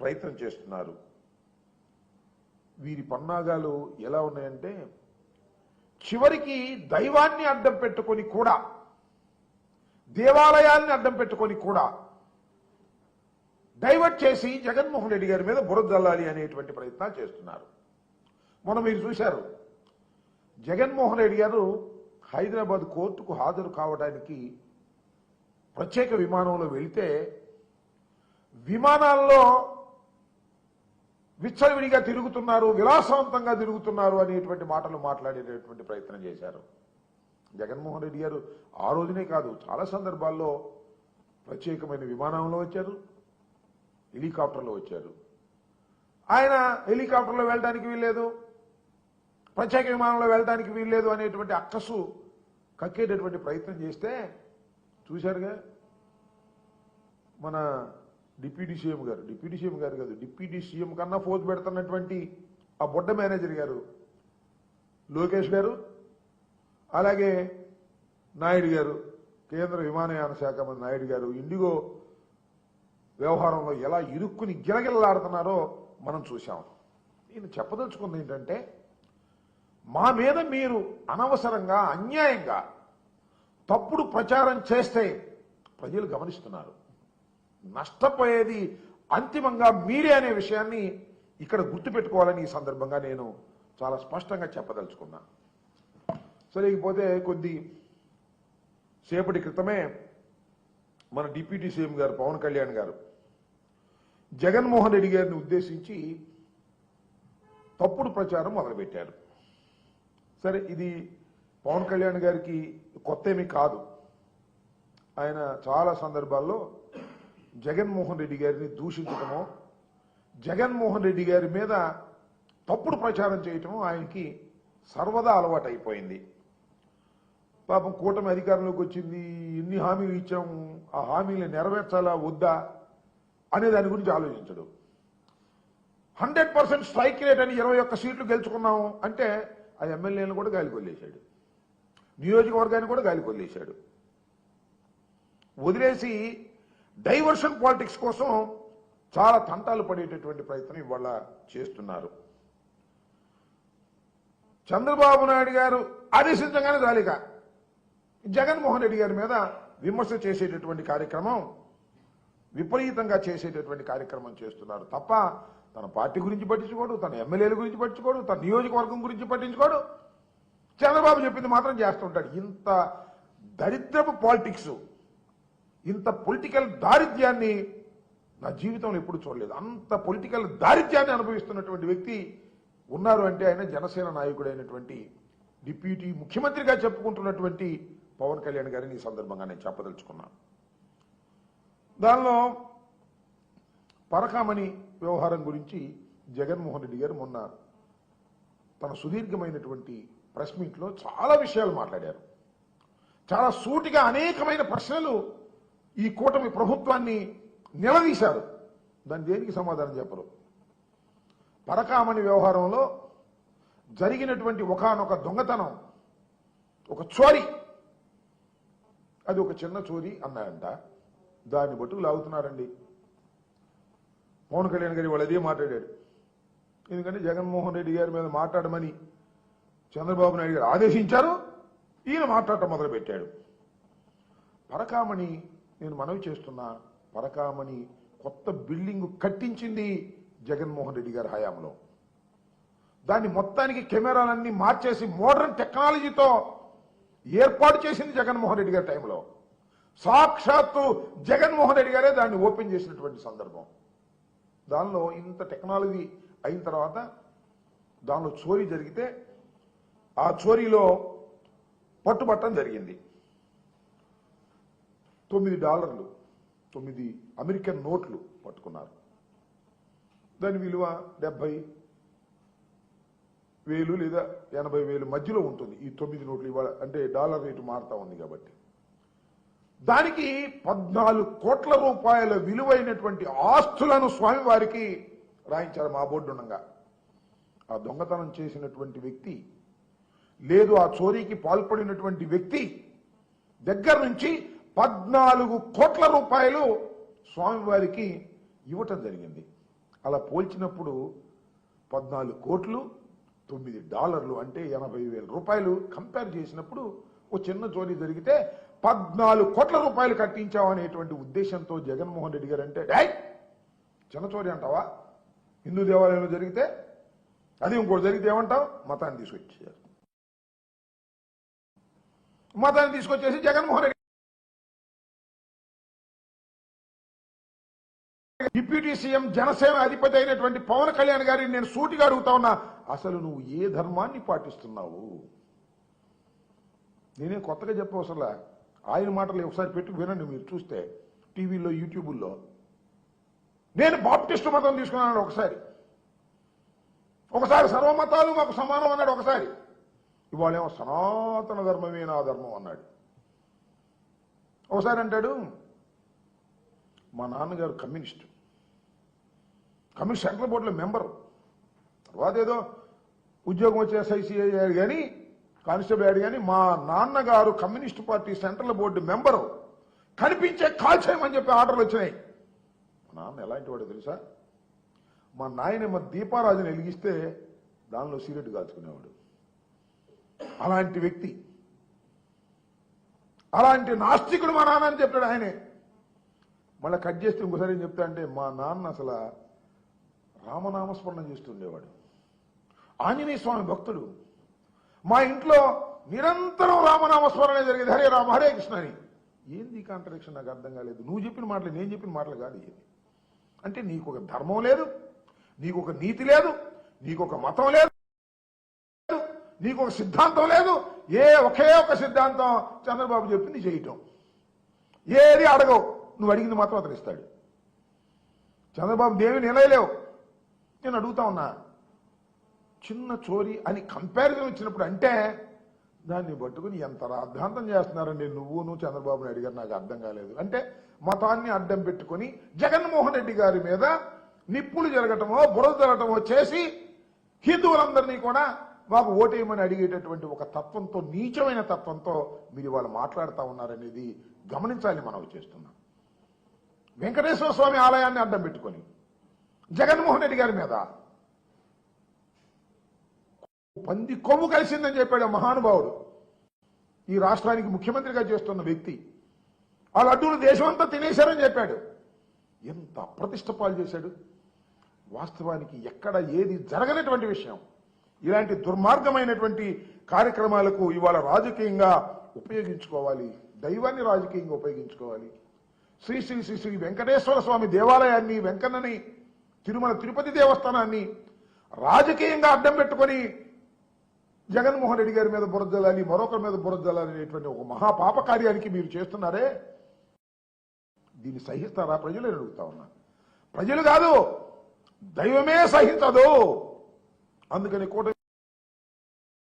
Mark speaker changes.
Speaker 1: ప్రయత్నం చేస్తున్నారు. వీరి పన్నాగాలు ఎలా ఉన్నాయంటే చివరికి దైవాన్ని అడ్డం పెట్టుకొని కూడా దేవాలయాల్ని అడ్డం పెట్టుకొని కూడా డైవర్ట్ చేసి జగన్మోహన్ రెడ్డి గారి మీద బురద జల్లాలి అనేటువంటి ప్రయత్నాలు చేస్తున్నారు. మొన్న మీరు చూశారు జగన్మోహన్ రెడ్డి గారు హైదరాబాద్ కోర్టుకు హాజరు కావడానికి ప్రత్యేక విమానంలో వెళితే విమానాల్లో విచ్చలవిడిగా తిరుగుతున్నారు విలాసవంతంగా తిరుగుతున్నారు అనేటువంటి మాటలు మాట్లాడేటటువంటి ప్రయత్నం చేశారు. జగన్మోహన్ రెడ్డి గారు ఆ రోజునే కాదు చాలా సందర్భాల్లో ప్రత్యేకమైన విమానంలో వచ్చారు హెలికాప్టర్లో వచ్చారు. ఆయన హెలికాప్టర్లో వెళ్ళడానికి వీల్లేదు ప్రత్యేక విమానంలో వెళ్ళడానికి వీల్లేదు అనేటువంటి అక్కసు కక్కేటటువంటి ప్రయత్నం చేస్తే చూశారుగా మన డిప్యూటీ సీఎం గారు డిప్యూటీ సీఎం గారు కాదు డిప్యూటీ సీఎం కన్నా ఫోర్త్ పెడుతున్నటువంటి ఆ బొడ్డ మేనేజర్ గారు లోకేష్ గారు అలాగే నాయుడు గారు కేంద్ర విమానయాన శాఖ మంత్రి నాయుడు గారు ఇండిగో వ్యవహారంలో ఎలా ఇరుక్కుని గిలగిలలాడుతున్నారో మనం చూశాం. నేను చెప్పదలుచుకుంది ఏంటంటే మా మీద మీరు అనవసరంగా అన్యాయంగా తప్పుడు ప్రచారం చేస్తే ప్రజలు గమనిస్తున్నారు. నష్టపోయేది అంతిమంగా మీరే అనే విషయాన్ని ఇక్కడ గుర్తుపెట్టుకోవాలని ఈ సందర్భంగా నేను చాలా స్పష్టంగా చెప్పదలుచుకున్నా. సరే ఇకపోతే కొద్ది సేపటి క్రితమే మన డిప్యూటీ సీఎం గారు పవన్ కళ్యాణ్ గారు జగన్మోహన్ రెడ్డి గారిని ఉద్దేశించి తప్పుడు ప్రచారం మొదలుపెట్టారు. సరే ఇది పవన్ కళ్యాణ్ గారికి కొత్త ఏమీ కాదు. ఆయన చాలా సందర్భాల్లో జగన్మోహన్ రెడ్డి గారిని దూషించడమో జగన్మోహన్ రెడ్డి గారి మీద తప్పుడు ప్రచారం చేయటము ఆయనకి సర్వదా అలవాటు అయిపోయింది పాపం కూటమి అధికారంలోకి వచ్చింది ఎన్ని హామీలు ఇచ్చాము ఆ హామీలు నెరవేర్చాలా వద్దా అనే దాని గురించి ఆలోచించడు. హండ్రెడ్ పర్సెంట్ స్ట్రైక్ రేట్ అని ఇరవై ఒక్క సీట్లు గెలుచుకున్నాము అంటే ఆ ఎమ్మెల్యేలను కూడా గాలి కొల్లేశాడు. నియోజకవర్గాన్ని కూడా గాలి కొల్లేశాడు. వదిలేసి డైవర్షన్ పాలిటిక్స్ కోసం చాలా తంటాలు పడేటటువంటి ప్రయత్నం ఇవాళ చేస్తున్నారు. చంద్రబాబు నాయుడు గారు ఆదేశించగానే జాలిక జగన్మోహన్ రెడ్డి గారి మీద విమర్శ చేసేటటువంటి కార్యక్రమం విపరీతంగా చేసేటటువంటి కార్యక్రమం చేస్తున్నారు. తప్ప తన పార్టీ గురించి పట్టించుకోడు తన ఎమ్మెల్యేల గురించి పట్టించుకోడు తన నియోజకవర్గం గురించి పట్టించుకోడు. చంద్రబాబు చెప్పింది మాత్రం చేస్తుంటాడు ఇంత దరిద్రపు పాలిటిక్స్ ఇంత పొలిటికల్ దారిద్ర్యాన్ని నా జీవితంలో ఎప్పుడు చూడలేదు. అంత పొలిటికల్ దారిద్ర్యాన్ని అనుభవిస్తున్నటువంటి వ్యక్తి ఉన్నారు అంటే ఆయన జనసేన నాయకుడైనటువంటి డిప్యూటీ ముఖ్యమంత్రిగా చెప్పుకుంటున్నటువంటి పవన్ కళ్యాణ్ గారిని ఈ సందర్భంగా నేను చెప్పదలుచుకున్నాను దానిలో పరకామణి వ్యవహారం గురించి జగన్మోహన్ రెడ్డి గారు మొన్న తన సుదీర్ఘమైనటువంటి ప్రెస్ మీట్లో చాలా విషయాలు మాట్లాడారు. చాలా సూటిగా అనేకమైన ప్రశ్నలు ఈ కూటమి ప్రభుత్వాన్ని నిలదీశారు. దాని దేనికి సమాధానం చెప్పరు? పరకామణి వ్యవహారంలో జరిగినటువంటి ఒకానొక దొంగతనం ఒక చోరీ అది ఒక చిన్న చోరీ అన్నాయంట. దాన్ని బట్టుకు లాగుతున్నారండి. పవన్ కళ్యాణ్ గారి వాళ్ళు అదే మాట్లాడాడు ఎందుకంటే జగన్మోహన్ రెడ్డి గారి మీద మాట్లాడమని చంద్రబాబు నాయుడు గారు ఆదేశించారు. ఈయన మాట్లాడటం మొదలుపెట్టాడు. పరకామణి నేను మనవి చేస్తున్నా పరకామణి కొత్త బిల్డింగ్ కట్టించింది జగన్మోహన్ రెడ్డి గారి హయాంలో. దాన్ని మొత్తానికి కెమెరాలన్నీ మార్చేసి మోడర్న్ టెక్నాలజీతో ఏర్పాటు చేసింది జగన్మోహన్ రెడ్డి గారి టైంలో. సాక్షాత్తు జగన్మోహన్ రెడ్డి గారే దాన్ని ఓపెన్ చేసినటువంటి సందర్భం. దానిలో ఇంత టెక్నాలజీ అయిన తర్వాత దానిలో చోరీ జరిగితే ఆ చోరీలో పట్టుబట్టం జరిగింది. తొమ్మిది డాలర్లు తొమ్మిది అమెరికన్ నోట్లు పట్టుకున్నారు. దాని విలువ డెబ్బై వేలు లేదా ఎనభై వేలు మధ్యలో ఉంటుంది. ఈ తొమ్మిది నోట్లు ఇవాళ అంటే డాలర్ రేటు మారుతా ఉంది కాబట్టి. దానికి పద్నాలుగు కోట్ల రూపాయల విలువైనటువంటి ఆస్తులను స్వామివారికి రాయించారు మా బోర్డు ఉండగా. ఆ దొంగతనం చేసినటువంటి వ్యక్తి లేదు ఆ చోరీకి పాల్పడినటువంటి వ్యక్తి దగ్గర నుంచి పద్నాలుగు కోట్ల రూపాయలు స్వామివారికి ఇవ్వటం జరిగింది. అలా పోల్చినప్పుడు పద్నాలుగు కోట్లు తొమ్మిది డాలర్లు అంటే ఎనభై వేల రూపాయలు కంపేర్ చేసినప్పుడు ఓ చిన్న చోరీ జరిగితే పద్నాలుగు కోట్ల రూపాయలు కట్టించామనేటువంటి ఉద్దేశంతో జగన్మోహన్ రెడ్డి గారు అంటే డై చిన్న చోరీ అంటావా? హిందూ దేవాలయంలో జరిగితే అది ఇంకోటి జరిగితే ఏమంటావు? మతాన్ని తీసుకొచ్చారు మతాన్ని తీసుకొచ్చేసి జగన్మోహన్ రెడ్డి డిప్యూటీ సీఎం జనసేన అధిపతి అయినటువంటి పవన్ కళ్యాణ్ గారిని నేను సూటిగా అడుగుతా ఉన్నా అసలు నువ్వు ఏ ధర్మాన్ని పాటిస్తున్నావు? నేనే కొత్తగా చెప్పవసరలా. ఆయన మాటలు ఒకసారి పెట్టి వినండి మీరు చూస్తే టీవీలో యూట్యూబుల్లో. నేను బాప్టిస్ట్ మతం తీసుకున్నాను ఒకసారి. ఒకసారి సర్వమతాలు మాకు సమానం అన్నాడు ఒకసారి. ఇవాళేమో సనాతన ధర్మమే నా ధర్మం అన్నాడు. ఒకసారి అంటాడు మా నాన్నగారు కమ్యూనిస్ట్. కమిషన్ సెంట్రల్ బోర్డులో మెంబరు. తర్వాత ఏదో ఉద్యోగం వచ్చే ఎస్ఐసి అయ్యాడు కానీ కానిస్టేబుల్ అయ్యాడు కానీ మా నాన్నగారు communist party central board member. కనిపించే కాల్ చేయమని చెప్పి ఆర్డర్లు వచ్చినాయి. మా నాన్న ఎలాంటి వాడు తెలుసా? మా నాయనమ్మ దీపారాజుని వెలిగిస్తే దానిలో సిగరెట్ కాల్చుకునేవాడు. అలాంటి వ్యక్తి. అలాంటి నాస్తికుడు మా నాన్న అని చెప్పాడు ఆయనే. మళ్ళీ కట్ చేస్తే ఇంకోసారి ఏం చెప్తా అంటే మా నాన్న అసలు రామనామస్మరణ చేస్తుండేవాడు. ఆంజనేయ స్వామి భక్తుడు మా ఇంట్లో నిరంతరం రామనామస్మరణ జరిగేది. హరే రామ హరే కృష్ణ అని. ఏంది కాంట్రడిక్షన్ నాకు అర్థం కాలేదు. నువ్వు చెప్పిన మాటలు నేను చెప్పిన మాటలు కాదు ఇది అంటే నీకు ఒక ధర్మం లేదు నీకు ఒక నీతి లేదు నీకు ఒక మతం లేదు నీకు ఒక సిద్ధాంతం లేదు. ఏ ఒకే ఒక సిద్ధాంతం చంద్రబాబు చెప్పింది చేయటం. ఏది అడగవు. నువ్వు అడిగింది మాత్రం అతను ఇస్తాడు. చంద్రబాబు దేవి నిలయలేవు. నేను అడుగుతా ఉన్నా చిన్న చోరీ అని కంపారిజన్ వచ్చినప్పుడు అంటే దాన్ని పట్టుకుని ఎంత రాద్ధాంతం చేస్తున్నారండి నువ్వును చంద్రబాబు నాయుడు గారు నాకు అర్థం కాలేదు. అంటే మతాన్ని అడ్డం పెట్టుకొని జగన్మోహన్ రెడ్డి గారి మీద నిప్పులు జరగటమో బురద జరగటమో చేసి హిందువులందరినీ కూడా మాకు ఓటేయమని అడిగేటటువంటి ఒక తత్వంతో నీచమైన తత్వంతో మీరు వాళ్ళు మాట్లాడుతూ ఉన్నారనేది గమనించాలి మనం చేస్తున్నాం. వెంకటేశ్వర స్వామి ఆలయాన్ని అడ్డం పెట్టుకొని జగన్మోహన్ రెడ్డి గారి మీద. పంది కొమ్ము కలిసిందని చెప్పాడు ఆ మహానుభావుడు. ఈ రాష్ట్రానికి ముఖ్యమంత్రిగా చేస్తున్న వ్యక్తి. ఆ లడ్డూలు దేశమంతా తినేశారని చెప్పాడు. ఎంత అప్రతిష్ట పాలు చేశాడు. వాస్తవానికి ఎక్కడ ఏది జరగనటువంటి విషయం. ఇలాంటి దుర్మార్గమైనటువంటి కార్యక్రమాలకు ఇవాళ రాజకీయంగా ఉపయోగించుకోవాలి. దైవాన్ని రాజకీయంగా ఉపయోగించుకోవాలి. శ్రీ శ్రీ శ్రీ శ్రీ వెంకటేశ్వర స్వామి దేవాలయాన్ని వెంకన్నని తిరుమల తిరుపతి దేవస్థానాన్ని రాజకీయంగా అడ్డం పెట్టుకొని జగన్మోహన్ రెడ్డి గారి మీద బురద మరొకరి మీద బురద అనేటువంటి ఒక మహాపాప కార్యానికి మీరు చేస్తున్నారే? దీన్ని సహిస్తారా? ప్రజలు అడుగుతా ఉన్నా. ప్రజలు కాదు దైవమే సహించదు. అందుకని కూటమి